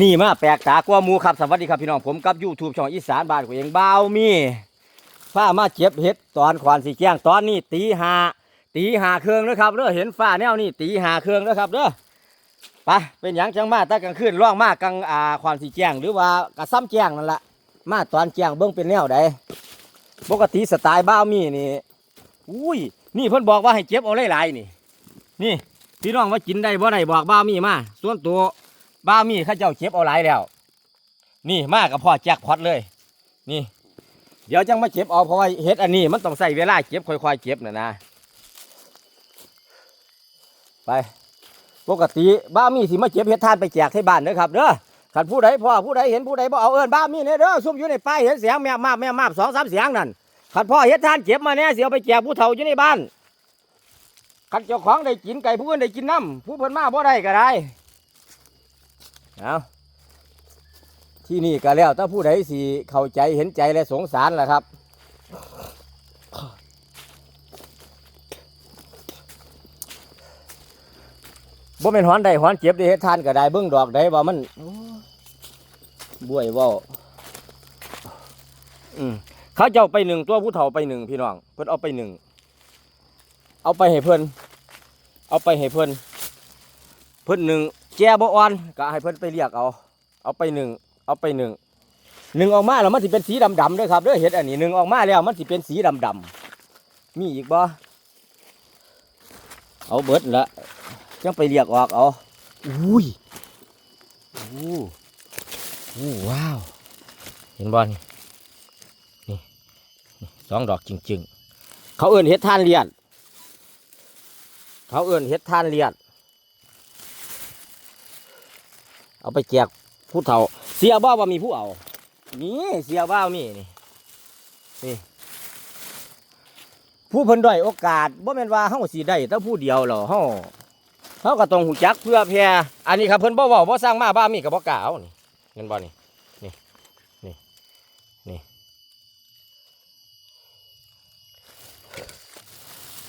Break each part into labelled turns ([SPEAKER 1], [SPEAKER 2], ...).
[SPEAKER 1] นี่มาแปลกตากว่ามูครับสวัสดีครับพี่น้องผมกับ YouTube ช่องอีสานบ้านของเองบ่าวมีฟ้ามาเจ็บเห็ดตอนขวานสีแจ้งตอนนี้ตีหาตีหาเครื่องนะครับเด้อเห็นฟ้าแนวนี้ตีหาเครื่องนะครับเด้อไปเป็นยังจังมาแต่กลางคืนร่องมากกลางอ่าขวานสีแจ้งหรือว่ากระซ้ำแจ้งนั่นแหละมาตอนแจ้งเบิ้งเป็นแนวใดปกติสไตล์บ้าวมีนี่อุ้ยนี่เพิ่นบอกว่าให้เจ็บเอาหลายๆนี่ นี่พี่น้องว่ากินได้บ่ได้บอกบ้าวมีมาส่วนตัว บ้ามีข้าเจ้าเจ็บเอาหลายแล้ว นี่มากกับพ่อแจ็คพอตเลย นี่ เดี๋ยวจังมาเจ็บเอาเพราะว่าเฮ็ดอันนี้มันต้องใส่เวลาเจ็บค่อยๆเจ็บนะนะไป ปกติบ้ามีสิมาเจ็บเฮ็ดทานไปแจกให้บ้านเด้อครับเด้อขันผู้ใดพ่อผู้ใดเห็นผู้ใดบ่เอาเอิ้นบ้ามีเนี่ยเด้อซุ่มอยู่ในป้ายเห็นเสียงแม่มาบแม่มาบสองสามเสียงนั่นขันพ่อเฮ็ดทานเจ็บมาแน่เสียเอาไปแจกผู้เฒ่าอยู่ในบ้านขันเจ้าของได้กินไก่ผู้อื่นได้กินน้ำผู้เพิ่นมาบ่ได้ก็ได้ เอาที่นี่ก็แล้วถ้าผู้ใดสิเข้าใจเห็นใจและสงสารล่ะครับ บ่เป็นหอนใดหอนเจ็บได้เฮ็ดทานก็ได้เบิ่งดอกได้ว่ามันโอ้ยบ่วยเว้าอืมเขาเจ้าไปหนึ่งตัวผู้เฒ่าไปหนึ่งพี่น้องเพิ่นเอาไปหนึ่งเอาไปให้เพิ่นเอาไปให้เพิ่นเพิ่นหนึ่ง แจบ่อ่อนก็ให้เพิ่นไปเรียกเอา เอาไปหนึ่งเอาไปหนึ่งหนึ่งออกมาแล้วมันสิเป็นสีดำๆด้วยครับเด้อเห็ดอันนี้หนึ่งออกมาแล้วมันสิเป็นสีดำๆมีอีกบ่เอาเบิดละจังไปเรียกออกเอาอุ้ยอู้อู้ว้าว เห็นบ่นี่นี่นี่สองดอกจริงๆ เขาเอื่นเห็ดทานเลียด เขาเอื่นเห็ดทานเลียด เอาไปแจกผู้เฒ่า เสียบ้าว่ามีผู้เอานี่เสียบ้ามีนี่นี่ ผู้เพิ่นด้อยโอกาสบ่แม่นว่าเฮาสิได้แต่ผู้เดียวหรอเฮาเฮาก็ต้องหูจักเพื่อแพร่อันนี้ครับเพิ่นบ่เว้าบ่สร้างมาบ้ามีก็บ่กล้าเอานี่เห็นบ่นี่นี่นี่นี่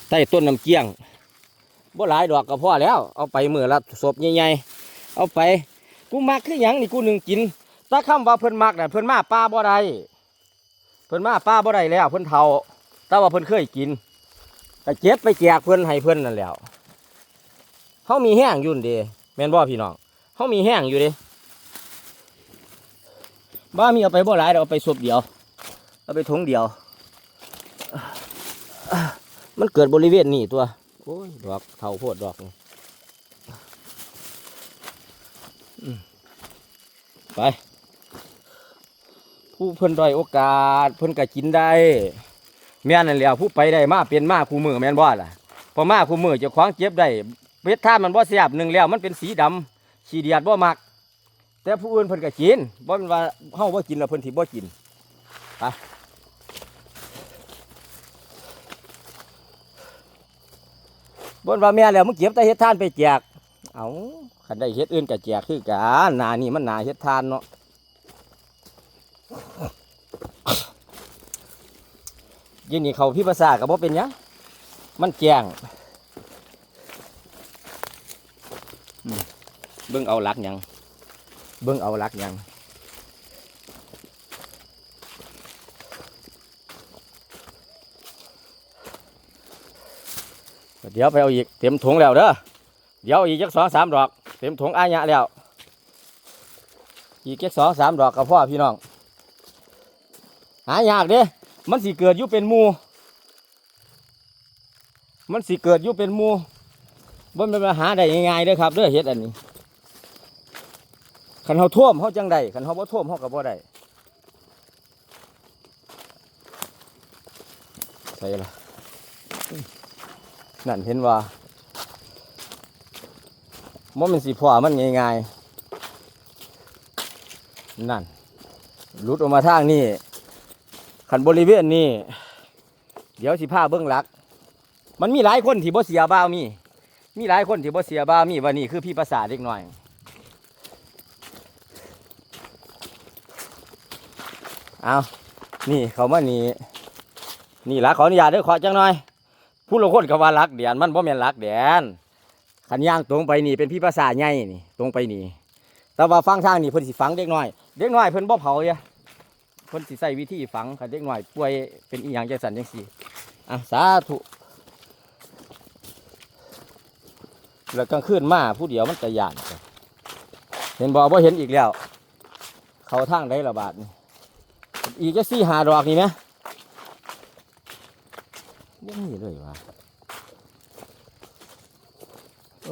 [SPEAKER 1] ใต้ต้นน้ำเกี้ยงบ่หลายดอกก็พอแล้ว เอาไปมือละศพใหญ่ๆเอาไป กูมักคือหยังนี่กูหนึ่งกินถ้าคำว่าเพิ่นมักน่ะเพิ่นมาป้าบ่ได้เพิ่นมาป้าบ่ได้แล้วเพิ่นเฒ่าแต่ว่าเพิ่นเคยกินแต่เจ็บไปแจกเพิ่นให้เพิ่นนั่นแล้วเฮามีแห้งอยู่นเด้แม่นบ่พี่น้องเฮามีแห้งอยู่เด้บ้ามีเอาไปบ่หลายเดี๋ยวเอาไปศพเดียว เอาไปถุงเดียว มันเกิดบริเวณนี้ตัว โอ้ยดอกเฒ่าโพดดอกนี่ ไป ผู้เพิ่นด้อยโอกาส เพิ่นก็กินได้ แม่นนั่นแหล้วผู้ไปได้มาเป็นมาคู่มือแม่นบ่ล่ะพอมาคู่มือเจ้างเจ็บได้เบ็ดท่านมันบ่แซ่บหนึ่งแล้ว มันเป็นสีดำสีเดียดบ่มัก แต่ผู้อื่นเพิ่นก็กินบ่แม่นว่าเฮาบ่กินแล้วเพิ่นสิบ่กินไปบ่นว่าแม่แล้วมึงเก็บแต่เฮ็ดท่านไปแจกเอาันได้เฮ็ดอื่นก็แจกคือกันหนานี่มันหนาเฮ็ดทานเนาะยินนี่เขาพี่ภาษากับบ่เป็นยังมันแจงเบิ่งเอาลักยังเบิ่งเอาลักยังเดี๋ยวไปเอาอีกเต็มถุงแล้วเด้อเดี๋ยวอีกจักสองสามดอก ต็มถุงอายะแล้วอีกจักสองสามดอกกับพ่อพี่น้อง หายากเด้ มันสิเกิดอยู่เป็นมู มันสิเกิดอยู่เป็นมูบ่แมันเป็นมาหาได้ง่ายๆเด้อครับเด้อเฮ็ดอันนี้คันเขาท่วมเขาจังได้คันเขาบ่ท่วมเขาก็บ่ได้ใส่ละนั่นเห็นว่า มันเป็นสีพ่อมันง่ายๆนั่นหลุดออกมาทางนี่ขันบริเวณนี่เดี๋ยวสิผ้าเบื้องหลัก มันมีหลายคนที่บ่เสียบ้ามี มีหลายคนที่บ่เสียบ้ามีว่านี่คือพี่ภาษาเล็กหน้อยเอานี่เขามานี่นี่ละขออนุญาตเด้อขอจังหน่อยผู้ลงคนก็ว่ารักเดียนมันบ่แม่นรักเดียน ขันย่างตรงไปนี่เป็นพี่ภาษาใหญ่นี่ตรงไปนี่ แต่ว่าฟังทางนี่เพิ่นสิฝังเด็กน้อย เด็กน้อยเพิ่นบ่เผาเด้เพิ่นสิใช้วิธีฝังคันเด็กน้อยป่วยเป็นอีหยังจังซั่นจังซี่อะสาธุแล้วกลางคืนมาผู้เดียวมันก็ย่านเห็นบ่บ่เห็นอีกแล้ว เขาทางได้ระบาดนี่อีกจะสี่หาดอกนี่ไหมยังมีเลยวะ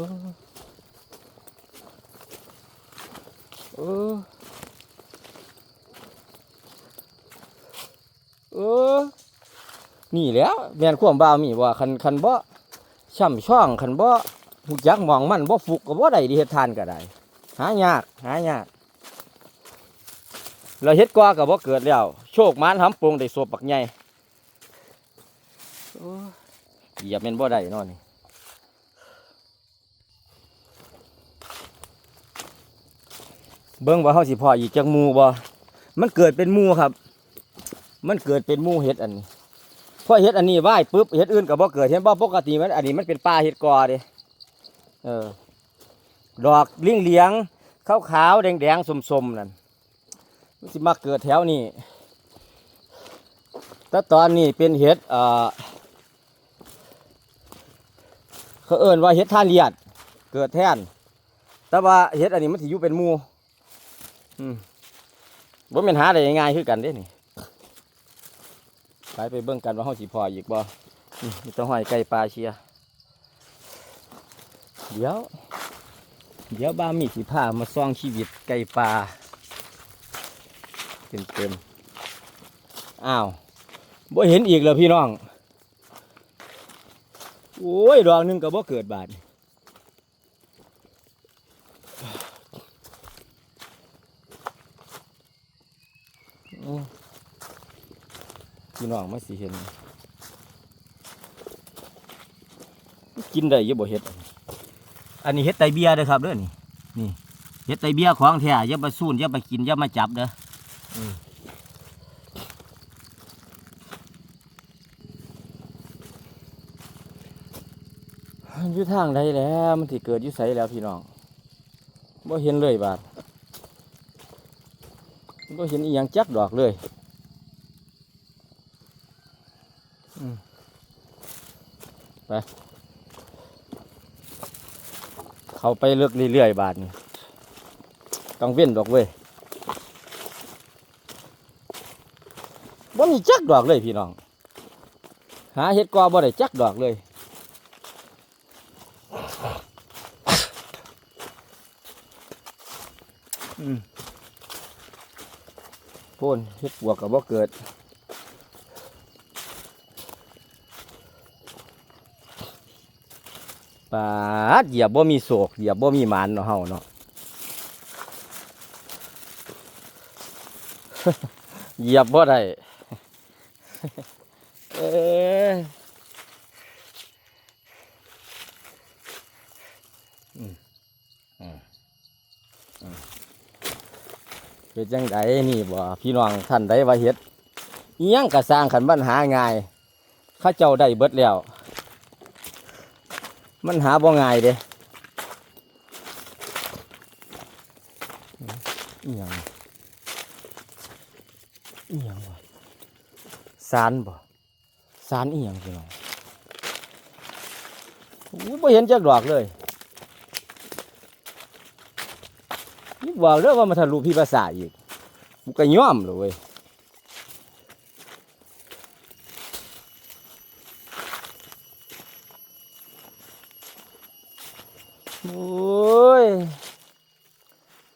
[SPEAKER 1] เออเออเออนี่แล้วแม่นความบ่าวมีว่าคันคันบ่ช่ำช่องคันบ่หูจักมองมันบ่ฟุกก็บ่ได้ดิเฮ็ดทานก็ได้หายากหายากเราเฮ็ดกว่ากับว่าเกิดแล้ว โชคมานทำปรุงได้สวบปักใหญ่โอ้ยเหยียบแม่นบ่ได้นอนนี่ เบิ่งว่าเฮาสิพออีกจักหมู่บ่มันเกิดเป็นหมู่ครับ มันเกิดเป็นหมู่เฮ็ดอันนี้พอเฮ็ดอันนี้ไหวปุ๊บเฮ็ดอื่นก็บ่เกิดเห็นบ่ปกติมันอันนี้มันเป็นป่าเฮ็ดกอเด้เออ ดอกลิงเลี้ยงขาวๆแดงๆส้มๆนั่นมันสิมาเกิดแถวนี้แต่ตอนนี้เป็นเห็ดเอ่อเขาเอิ้นว่าเห็ดท่านเลียด เกิดแท่นแต่ว่าเห็ดอันนี้มันสิอยู่เป็นหมูอืม บ่แม่นหาได้ง่ายคือกันเด้นี่ไปไปเบิ่งกันว่าเฮาสิพออีกบ่มีต้องห้อยไก่ปลาเชียเดี๋ยว เดี๋ยวบ้ามีสิพามาซ่องชีวิตไก่ปลาเต็มเต็มอ้าวบ่เห็นอีกแล้วพี่น้อง โอ้ยดอกหนึงก็บ่เกิดบาดนี่โอ้ พี่น้องมาสิเห็น กินได้อยังบ่เห็ด อันนี้เห็ดไตเบียเด้อครับเด้อนี่นี่เห็ดไตเบียของแท้อย่ามาสูนอย่ามากินอย่ามาจับเด้ออยู่ทางใดแล้ว มันที่เกิดอยู่ไสแล้วพี่น้องบ่เห็นเลยบาด บ่เห็นอีหยังจักดอกเลยไปเขาไปเลือกเรื่อยๆบาดนี่ต้องเว้นดอกเว้ยบ่มีจักดอกเลยพี่น้อง หาเห็ดกอบ่ได้จักดอกเลย อืมโพ่นเฮ็ดบวกกับบ่าเกิดปาดเหยียบบ่มีโศกเหยียบบ่มีหมานเนาะเฮาเนาะเหยียบบ่ได้เอ้ยอืมอืมอืม เป็นจังไดนี่บ่พี่น้องท่านใดว่าเฮ็ดอิหยังก็สร้างขันปัญหาง่ายข้าเจ้าได้เบิดแล้ว มันหาบ่ง่ายเด้อีหยังอีหยังวะสารบ่สารอีหยังพี่น้องโอู้บ่เห็นจักดอกเลย บอกเรื่องว่ามาทะลุพี่ภาษาอีกกูก็ย่อมเลยเว้ยโอ้ย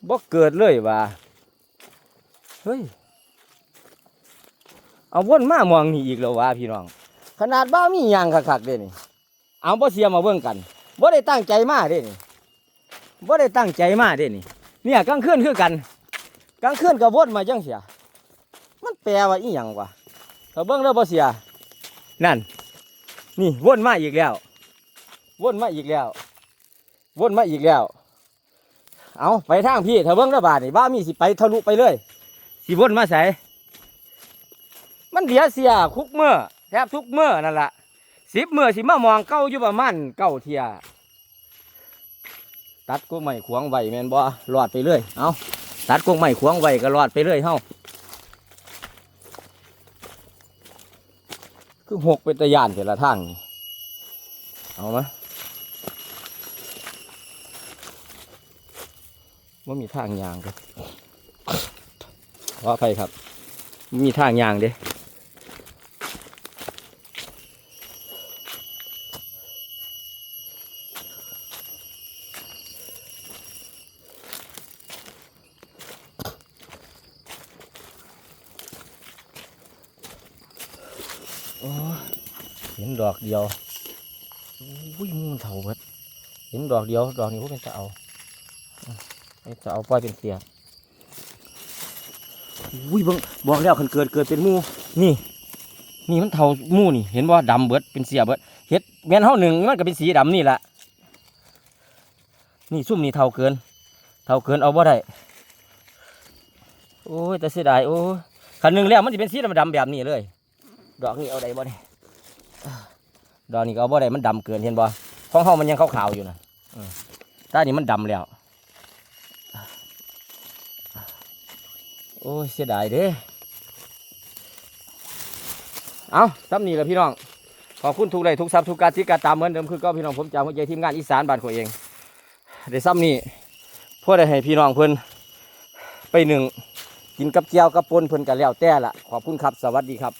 [SPEAKER 1] บ่เกิดเลยว่ะเฮ้ย เอาวนมามองนี่อีกแล้ววะพี่น้อง ขนาดบ้ามีหยังคักๆเด้นี่ เอาบ่เสียมาเบิ่งกันบ่ได้ตั้งใจมาเด้นี่บ่ได้ตั้งใจมาเด้นี่ เนี่ยกลางคืนคือกันกลางคืนก็วนมาจังเสีย มันแปลว่าอีหยังวะถ้าเบิ่งแล้วบ่เสีย นั่น นี่วนมาอีกแล้ว วนมาอีกแล้ว วนมาอีกแล้ว เอาไปทางพี่ถ้าเบิ่งแล้วบาดนี่บ้ามีสิไปทะลุไปเลยสิวนมาใส่มันเดียเสียคุกเมื่อแทบทุกเมื่อนั่นละสิบเมื่อสิมามองเก้าอยู่ประมาณเก้าเทีย ตัดกุ้งไม้ขวางไว้แมนบ่รอดไปเรื่อย เอาตัดกุ้งไม้ขวางไว้ก็รอดไปเรื่อยเฮาคือหกเป็นตะยานแต่ละทางนี่เอามาว่ามีทางยางครับขออภัยครับบ่มีทางยางเด้ เห็นดอกเดียวอุ้ยมูนเถาเบิดเห็นดอกเดียว ดอกนี้พวกเป็นจะเอาเป็นจะเอาปล่อยเป็นเสียอุ้ยบิ่งบอกแล้วคันเกิดเกิดเป็นมูนี่ นี่มันเถามูนี่ เห็นว่าดำเบิดเป็นเสียเบิดเห็ดแม่นเฮาหนึ่งมันก็เป็นสีดำนี่แหละนี่ซุ่มนี่เทาเกิน เทาเกินเอาบ่ได้โอ้ยแต่เสียดายโอ้ยคันหนึ่งแล้วมันจะเป็นสีดำๆแบบนี้เลย ดอกนี้เอาได้บ่เนี่ยดอกนี้เอาบ่ได้มันดำเกินเห็นบ่ของเฮามันยังขาวๆอยู่นะอืมแตานี่มันดำแล้ว โอ้ยเสียดายเด้ เอาซ้ำนี่แหละพี่น้อง ขอบคุณทุกไลค์ทุกซับทุกการที่การตามเหมือนเดิมคือก็พี่น้องผมจากหัวใจทีมงานอีสานบ้านของเองเดี๋ยวซ้ำนี่พวกได้ให้พี่น้องเพิ่นไปหนึ่งกินกับเจียวกับปนเพิ่นกันแล้วแต่ละขอบคุณครับ สวัสดีครับ